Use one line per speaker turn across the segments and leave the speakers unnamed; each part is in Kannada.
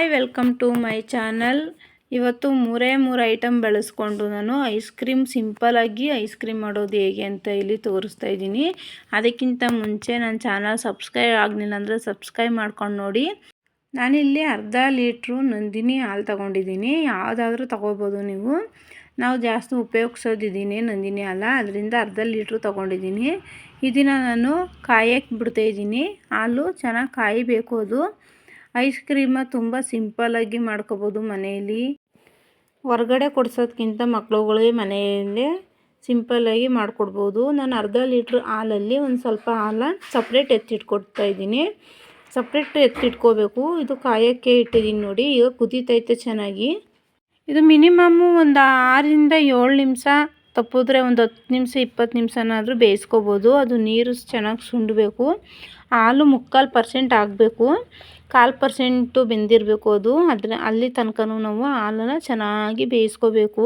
Hi, welcome to my channel. ಇವತ್ತು ಮೂರೇ ಮೂರು ಐಟಮ್ ಬೆಳೆಸ್ಕೊಂಡು ನಾನು ಐಸ್ ಕ್ರೀಮ್ ಸಿಂಪಲಾಗಿ ಐಸ್ ಕ್ರೀಮ್ ಮಾಡೋದು ಹೇಗೆ ಅಂತ ಇಲ್ಲಿ ತೋರಿಸ್ತಾ ಇದ್ದೀನಿ. ಅದಕ್ಕಿಂತ ಮುಂಚೆ ನನ್ನ ಚಾನಲ್ ಸಬ್ಸ್ಕ್ರೈಬ್ ಆಗಲಿಲ್ಲ ಅಂದರೆ ಸಬ್ಸ್ಕ್ರೈಬ್ ಮಾಡ್ಕೊಂಡು ನೋಡಿ. ನಾನಿಲ್ಲಿ ಅರ್ಧ ಲೀಟ್ರು ನಂದಿನಿ ಹಾಲು ತಗೊಂಡಿದ್ದೀನಿ. ಯಾವುದಾದ್ರೂ ತೊಗೋಬೋದು ನೀವು. ನಾವು ಜಾಸ್ತಿ ಉಪಯೋಗಿಸೋದಿದ್ದೀನಿ ನಂದಿನಿ ಹಾಲ. ಅದರಿಂದ ಅರ್ಧ ಲೀಟ್ರು ತೊಗೊಂಡಿದ್ದೀನಿ. ಇದನ್ನು ನಾನು ಕಾಯಕ್ಕೆ ಬಿಡ್ತಾಯಿದ್ದೀನಿ ಹಾಲು ಚೆನ್ನಾಗಿ ಕಾಯಬೇಕು ಅದು. ಐಸ್ ಕ್ರೀಮ ತುಂಬ ಸಿಂಪಲ್ಲಾಗಿ ಮಾಡ್ಕೋಬೋದು ಮನೆಯಲ್ಲಿ. ಹೊರಗಡೆ ಕೊಡ್ಸೋದ್ಕಿಂತ ಮಕ್ಳುಗಳಿಗೆ ಮನೆಯಲ್ಲೇ ಸಿಂಪಲ್ಲಾಗಿ ಮಾಡಿಕೊಡ್ಬೋದು. ನಾನು ಅರ್ಧ ಲೀಟ್ರ್ ಹಾಲಲ್ಲಿ ಒಂದು ಸ್ವಲ್ಪ ಹಾಲ ಸಪ್ರೇಟ್ ಎತ್ತಿಟ್ಕೊಡ್ತಾ ಇದ್ದೀನಿ. ಸಪ್ರೇಟ್ ಎತ್ತಿಟ್ಕೋಬೇಕು. ಇದು ಕಾಯೋಕ್ಕೆ ಇಟ್ಟಿದ್ದೀನಿ ನೋಡಿ. ಈಗ ಕುದೀತೈತೆ ಚೆನ್ನಾಗಿ. ಇದು ಮಿನಿಮಮ್ಮು ಒಂದು ಆರರಿಂದ ಏಳು ನಿಮಿಷ ತಪ್ಪಿದ್ರೆ ಒಂದು ಹತ್ತು ನಿಮಿಷ ಇಪ್ಪತ್ತು ನಿಮಿಷನಾದರೂ ಬೇಯಿಸ್ಕೋಬೋದು. ಅದು ನೀರು ಚೆನ್ನಾಗಿ ಸುಂಡಬೇಕು. ಹಾಲು ಮುಕ್ಕಾಲು ಪರ್ಸೆಂಟ್ ಆಗಬೇಕು. ಕಾಲು ಪರ್ಸೆಂಟು ಬೆಂದಿರಬೇಕು ಅದು. ಅದ್ರ ಅಲ್ಲಿ ತನಕನೂ ನಾವು ಹಾಲನ್ನು ಚೆನ್ನಾಗಿ ಬೇಯಿಸ್ಕೋಬೇಕು.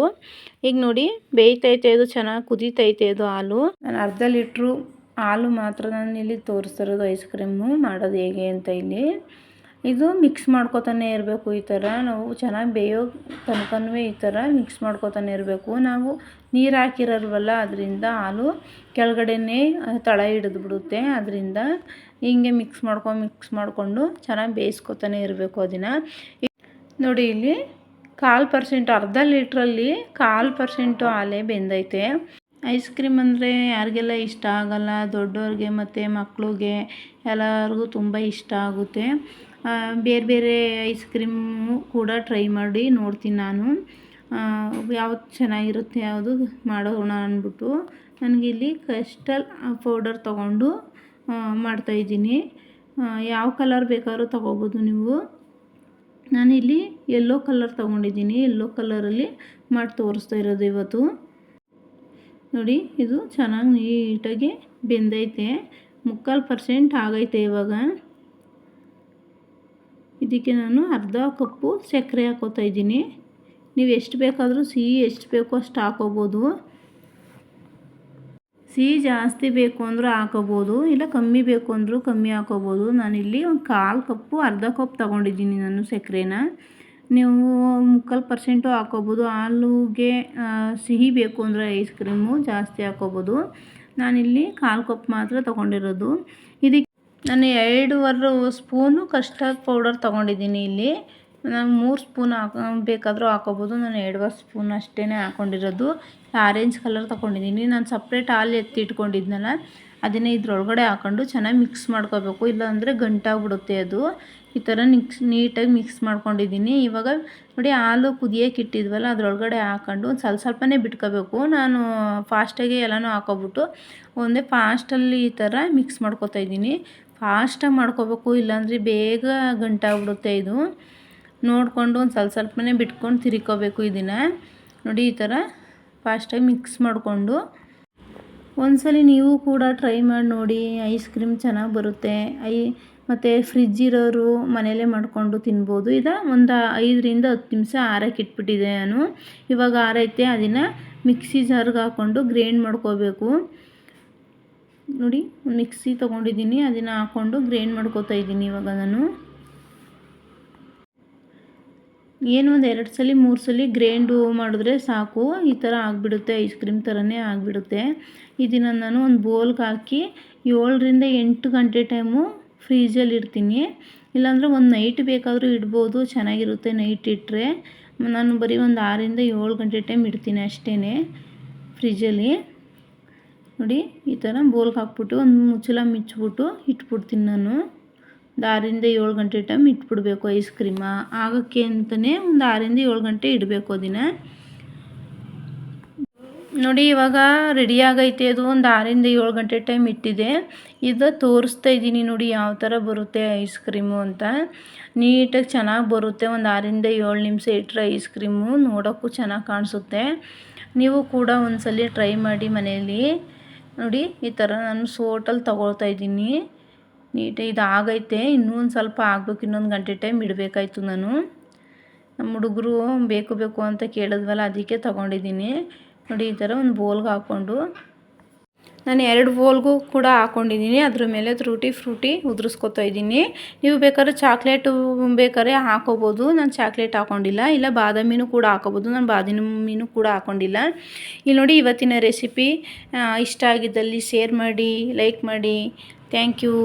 ಈಗ ನೋಡಿ, ಬೇಯ್ತೈತೆ ಅದು, ಚೆನ್ನಾಗಿ ಕುದೀತೈತೆ ಅದು ಹಾಲು. ನಾನು ಅರ್ಧ ಲೀಟ್ರು ಹಾಲು ಮಾತ್ರ ನಾನು ಇಲ್ಲಿ ತೋರಿಸ್ತಿರೋದು ಐಸ್ ಕ್ರೀಮು. ಮಾಡೋದು ಹೇಗೆ ಅಂತ ಇಲ್ಲಿ. ಇದು ಮಿಕ್ಸ್ ಮಾಡ್ಕೊತಾನೆ ಇರಬೇಕು ಈ ಥರ. ನಾವು ಚೆನ್ನಾಗಿ ಬೇಯೋ ತನಕನೂ ಈ ಥರ ಮಿಕ್ಸ್ ಮಾಡ್ಕೊತಾನೆ ಇರಬೇಕು. ನಾವು ನೀರು ಹಾಕಿರಲ್ವಲ್ಲ, ಅದರಿಂದ ಹಾಲು ಕೆಳಗಡೆನೇ ತಳ ಹಿಡಿದು ಬಿಡುತ್ತೆ. ಅದರಿಂದ ಹಿಂಗೆ ಮಿಕ್ಸ್ ಮಾಡ್ಕೊಂಡು ಮಿಕ್ಸ್ ಮಾಡಿಕೊಂಡು ಚೆನ್ನಾಗಿ ಬೇಯಿಸ್ಕೊತಾನೆ ಇರಬೇಕು ಅದನ್ನು ನೋಡಿ, ಇಲ್ಲಿ ಕಾಲು ಪರ್ಸೆಂಟ್, ಅರ್ಧ ಲೀಟ್ರಲ್ಲಿ ಕಾಲು ಪರ್ಸೆಂಟು ಹಾಲೇ ಬೆಂದೈತೆ. ಐಸ್ ಕ್ರೀಮ್ ಅಂದರೆ ಯಾರಿಗೆಲ್ಲ ಇಷ್ಟ ಆಗಲ್ಲ ದೊಡ್ಡವ್ರಿಗೆ ಮತ್ತು ಮಕ್ಕಳಿಗೆ ಎಲ್ಲರಿಗೂ ತುಂಬ ಇಷ್ಟ ಆಗುತ್ತೆ. ಬೇರೆ ಬೇರೆ ಐಸ್ ಕ್ರೀಮು ಕೂಡ ಟ್ರೈ ಮಾಡಿ ನೋಡ್ತೀನಿ ನಾನು. ಯಾವ್ದು ಚೆನ್ನಾಗಿರುತ್ತೆ ಯಾವುದು ಮಾಡೋಣ ಅಂದ್ಬಿಟ್ಟು ನನಗಿಲ್ಲಿ ಕಸ್ಟಲ್ ಪೌಡರ್ ತೊಗೊಂಡು ಮಾಡ್ತಾಯಿದ್ದೀನಿ ಯಾವ ಕಲರ್ ಬೇಕಾದ್ರೂ ತೊಗೋಬೋದು ನೀವು. ನಾನಿಲ್ಲಿ ಯೆಲ್ಲೋ ಕಲರ್ ತೊಗೊಂಡಿದ್ದೀನಿ. ಯೆಲ್ಲೋ ಕಲರಲ್ಲಿ ಮಾಡಿ ತೋರಿಸ್ತಾ ಇರೋದು ಇವತ್ತು. ನೋಡಿ, ಇದು ಚೆನ್ನಾಗಿ ನೀಟಾಗಿ ಬೆಂದೈತೆ. ಮುಕ್ಕಾಲು ಪರ್ಸೆಂಟ್ ಆಗೈತೆ ಇವಾಗ. ಇದಕ್ಕೆ ನಾನು ಅರ್ಧ ಕಪ್ಪು ಸಕ್ಕರೆ ಹಾಕೋತಾ ಇದ್ದೀನಿ. ನೀವು ಎಷ್ಟು ಬೇಕಾದರೂ ಸಿಹಿ ಎಷ್ಟು ಬೇಕೋ ಅಷ್ಟು ಹಾಕೋಬೋದು. ಸಿಹಿ ಜಾಸ್ತಿ ಬೇಕು ಅಂದರೂ ಹಾಕೋಬೋದು, ಇಲ್ಲ ಕಮ್ಮಿ ಬೇಕು ಅಂದರೂ ಕಮ್ಮಿ ಹಾಕೋಬೋದು. ನಾನಿಲ್ಲಿ ಒಂದು ಕಾಲು ಕಪ್ಪು, ಅರ್ಧ ಕಪ್ ತೊಗೊಂಡಿದ್ದೀನಿ ನಾನು ಸಕ್ಕರೆನ. ನೀವು ಮುಕ್ಕಾಲು ಪರ್ಸೆಂಟು ಹಾಕೋಬೋದು. ಹಾಲುಗೆ ಸಿಹಿ ಬೇಕು ಅಂದರೆ ಐಸ್ ಕ್ರೀಮು ಜಾಸ್ತಿ ಹಾಕೋಬೋದು. ನಾನಿಲ್ಲಿ ಕಾಲು ಕಪ್ ಮಾತ್ರ ತೊಗೊಂಡಿರೋದು. ಇದಕ್ಕೆ ನಾನು ಎರಡೂವರೆ ಸ್ಪೂನು ಕಸ್ಟರ್ಡ್ ಪೌಡರ್ ತೊಗೊಂಡಿದ್ದೀನಿ ಇಲ್ಲಿ. ನಾನು ಮೂರು ಸ್ಪೂನ್ ಹಾಕೋ, ಬೇಕಾದರೂ ಹಾಕೋಬೋದು. ನಾನು ಎರಡುವರೆ ಸ್ಪೂನ್ ಅಷ್ಟೇ ಹಾಕ್ಕೊಂಡಿರೋದು ಆರೆಂಜ್ ಕಲರ್ ತೊಗೊಂಡಿದ್ದೀನಿ. ನಾನು ಸಪ್ರೇಟ್ ಹಾಲು ಎತ್ತಿ ಇಟ್ಕೊಂಡಿದ್ನಲ್ಲ ಅದನ್ನೇ ಇದ್ರೊಳಗಡೆ ಹಾಕೊಂಡು ಚೆನ್ನಾಗಿ ಮಿಕ್ಸ್ ಮಾಡ್ಕೋಬೇಕು. ಇಲ್ಲಾಂದರೆ ಗಂಟಾಗ್ಬಿಡುತ್ತೆ ಅದು. ಈ ಥರ ಮಿಕ್ಸ್ ನೀಟಾಗಿ ಮಿಕ್ಸ್ ಮಾಡ್ಕೊಂಡಿದ್ದೀನಿ. ಇವಾಗ ನೋಡಿ ಹಾಲು ಕುದಿಯೋಕೆ ಇಟ್ಟಿದ್ವಲ್ಲ, ಅದರೊಳಗಡೆ ಹಾಕೊಂಡು ಒಂದು ಸ್ವಲ್ಪ ಸ್ವಲ್ಪನೇ ಬಿಟ್ಕೋಬೇಕು. ನಾನು ಫಾಸ್ಟಾಗಿ ಎಲ್ಲನೂ ಹಾಕೋಬಿಟ್ಟು ಒಂದೇ ಫಾಸ್ಟಲ್ಲಿ ಈ ಥರ ಮಿಕ್ಸ್ ಮಾಡ್ಕೊತಾ ಇದ್ದೀನಿ. ಫಾಸ್ಟಾಗಿ ಮಾಡ್ಕೋಬೇಕು, ಇಲ್ಲಾಂದರೆ ಬೇಗ ಗಂಟಾಗ್ಬಿಡುತ್ತೆ ಇದು. ನೋಡಿಕೊಂಡು ಒಂದು ಸ್ವಲ್ಪ ಸ್ವಲ್ಪನೇ ಬಿಟ್ಕೊಂಡು ತಿರ್ಕೋಬೇಕು ಇದನ್ನು ನೋಡಿ, ಈ ಥರ ಫಾಸ್ಟಾಗಿ ಮಿಕ್ಸ್ ಮಾಡಿಕೊಂಡು. ಒಂದ್ಸಲ ನೀವು ಕೂಡ ಟ್ರೈ ಮಾಡಿ ನೋಡಿ, ಐಸ್ ಕ್ರೀಮ್ ಚೆನ್ನಾಗಿ ಬರುತ್ತೆ. ಐ, ಮತ್ತು ಫ್ರಿಜ್ ಇರೋರು ಮನೆಯಲ್ಲೇ ಮಾಡಿಕೊಂಡು ತಿನ್ಬೋದು. ಇದು ಒಂದು ಐದರಿಂದ ಹತ್ತು ನಿಮಿಷ ಆರಕ್ಕೆ ಇಟ್ಬಿಟ್ಟಿದೆ ನಾನು. ಇವಾಗ ಆರೈತೆ ಅದನ್ನು ಮಿಕ್ಸಿ ಜಾರ್ಗೆ ಹಾಕ್ಕೊಂಡು ಗ್ರೈಂಡ್ ಮಾಡ್ಕೋಬೇಕು. ನೋಡಿ, ಮಿಕ್ಸಿ ತೊಗೊಂಡಿದ್ದೀನಿ. ಅದನ್ನು ಹಾಕ್ಕೊಂಡು ಗ್ರೈಂಡ್ ಮಾಡ್ಕೋತಾ ಇದ್ದೀನಿ ಇವಾಗ ನಾನು. ಏನು ಒಂದು ಎರಡು ಸಲ, ಮೂರು ಸಲ ಗ್ರೈಂಡು ಮಾಡಿದ್ರೆ ಸಾಕು. ಈ ಥರ ಆಗಿಬಿಡುತ್ತೆ, ಐಸ್ ಕ್ರೀಮ್ ಥರನೇ ಆಗಿಬಿಡುತ್ತೆ. ಇದನ್ನು ನಾನು ಒಂದು ಬೋಲ್ಗೆ ಹಾಕಿ ಏಳರಿಂದ ಎಂಟು ಗಂಟೆ ಟೈಮು ಫ್ರೀಜಲ್ಲಿ ಇಡ್ತೀನಿ. ಇಲ್ಲಾಂದರೆ ಒಂದು ನೈಟ್ ಬೇಕಾದರೂ ಇಡ್ಬೋದು, ಚೆನ್ನಾಗಿರುತ್ತೆ ನೈಟ್ ಇಟ್ಟರೆ ನಾನು ಬರೀ ಒಂದು ಆರರಿಂದ ಏಳು ಗಂಟೆ ಟೈಮ್ ಇಡ್ತೀನಿ ಅಷ್ಟೇ ಫ್ರಿಜ್ಜಲ್ಲಿ ನೋಡಿ, ಈ ಥರ ಬೋಲ್ಗೆ ಹಾಕ್ಬಿಟ್ಟು ಒಂದು ಮುಚ್ಚಲ ಮಿಚ್ಬಿಟ್ಟು ಇಟ್ಬಿಡ್ತೀನಿ ನಾನು. ಒಂದು ಆರಿಂದ ಏಳು ಗಂಟೆ ಟೈಮ್ ಇಟ್ಬಿಡ್ಬೇಕು ಐಸ್ ಕ್ರೀಮ ಆಗೋಕ್ಕೆ ಅಂತಲೇ ಒಂದು ಆರಿಂದ ಏಳು ಗಂಟೆ ಇಡಬೇಕು ಅದನ್ನು ನೋಡಿ, ಇವಾಗ ರೆಡಿ ಆಗೈತೆ ಅದು. ಒಂದು ಆರಿಂದ ಏಳು ಗಂಟೆ ಟೈಮ್ ಇಟ್ಟಿದೆ. ಇದು ತೋರಿಸ್ತಾ ಇದ್ದೀನಿ ನೋಡಿ ಯಾವ ಥರ ಬರುತ್ತೆ ಐಸ್ ಕ್ರೀಮು ಅಂತ. ನೀಟಾಗಿ ಚೆನ್ನಾಗಿ ಬರುತ್ತೆ. ಒಂದು ಆರಿಂದ ಏಳು ನಿಮಿಷ ಇಟ್ಟರೆ ಐಸ್ ಕ್ರೀಮು ನೋಡೋಕ್ಕೂ ಚೆನ್ನಾಗಿ ಕಾಣಿಸುತ್ತೆ. ನೀವು ಕೂಡ ಒಂದ್ಸಲ ಟ್ರೈ ಮಾಡಿ ಮನೆಯಲ್ಲಿ ನೋಡಿ, ಈ ಥರ ನಾನು ಸೋಟಲ್ಲಿ ತೊಗೊಳ್ತಾ ಇದ್ದೀನಿ. ನೀಟಾಗಿ ಇದು ಆಗೈತೆ ಇನ್ನೂ ಒಂದು ಸ್ವಲ್ಪ ಆಗಬೇಕು. ಇನ್ನೊಂದು ಗಂಟೆ ಟೈಮ್ ಇಡಬೇಕಾಯ್ತು ನಾನು. ನಮ್ಮ ಹುಡುಗರು ಬೇಕು ಬೇಕು ಅಂತ ಕೇಳಿದ್ವಲ್ಲ, ಅದಕ್ಕೆ ತೊಗೊಂಡಿದ್ದೀನಿ. ನೋಡಿ, ಈ ಥರ ಒಂದು ಬೋಲ್ಗೆ ಹಾಕ್ಕೊಂಡು ನಾನು ಎರಡು ಬೋಲ್ಗೂ ಕೂಡ ಹಾಕ್ಕೊಂಡಿದ್ದೀನಿ ಅದ್ರ ಮೇಲೆ ತ್ರೂಟಿ ಫ್ರೂಟಿ ಉದುರಿಸ್ಕೊತಾ ಇದ್ದೀನಿ. ನೀವು ಬೇಕಾದ್ರೆ ಚಾಕ್ಲೇಟು ಬೇಕಾದ್ರೆ ಹಾಕೋಬೋದು. ನಾನು ಚಾಕ್ಲೇಟ್ ಹಾಕ್ಕೊಂಡಿಲ್ಲ ಇಲ್ಲ ಬಾದಾಮಿನೂ ಕೂಡ ಹಾಕೋಬೋದು. ನಾನು ಬಾದಾಮಿನೂ ಕೂಡ ಹಾಕ್ಕೊಂಡಿಲ್ಲ ಇಲ್ಲಿ ನೋಡಿ ಇವತ್ತಿನ ರೆಸಿಪಿ ಇಷ್ಟ ಆಗಿದ್ದಲ್ಲಿ ಶೇರ್ ಮಾಡಿ, ಲೈಕ್ ಮಾಡಿ. Thank you.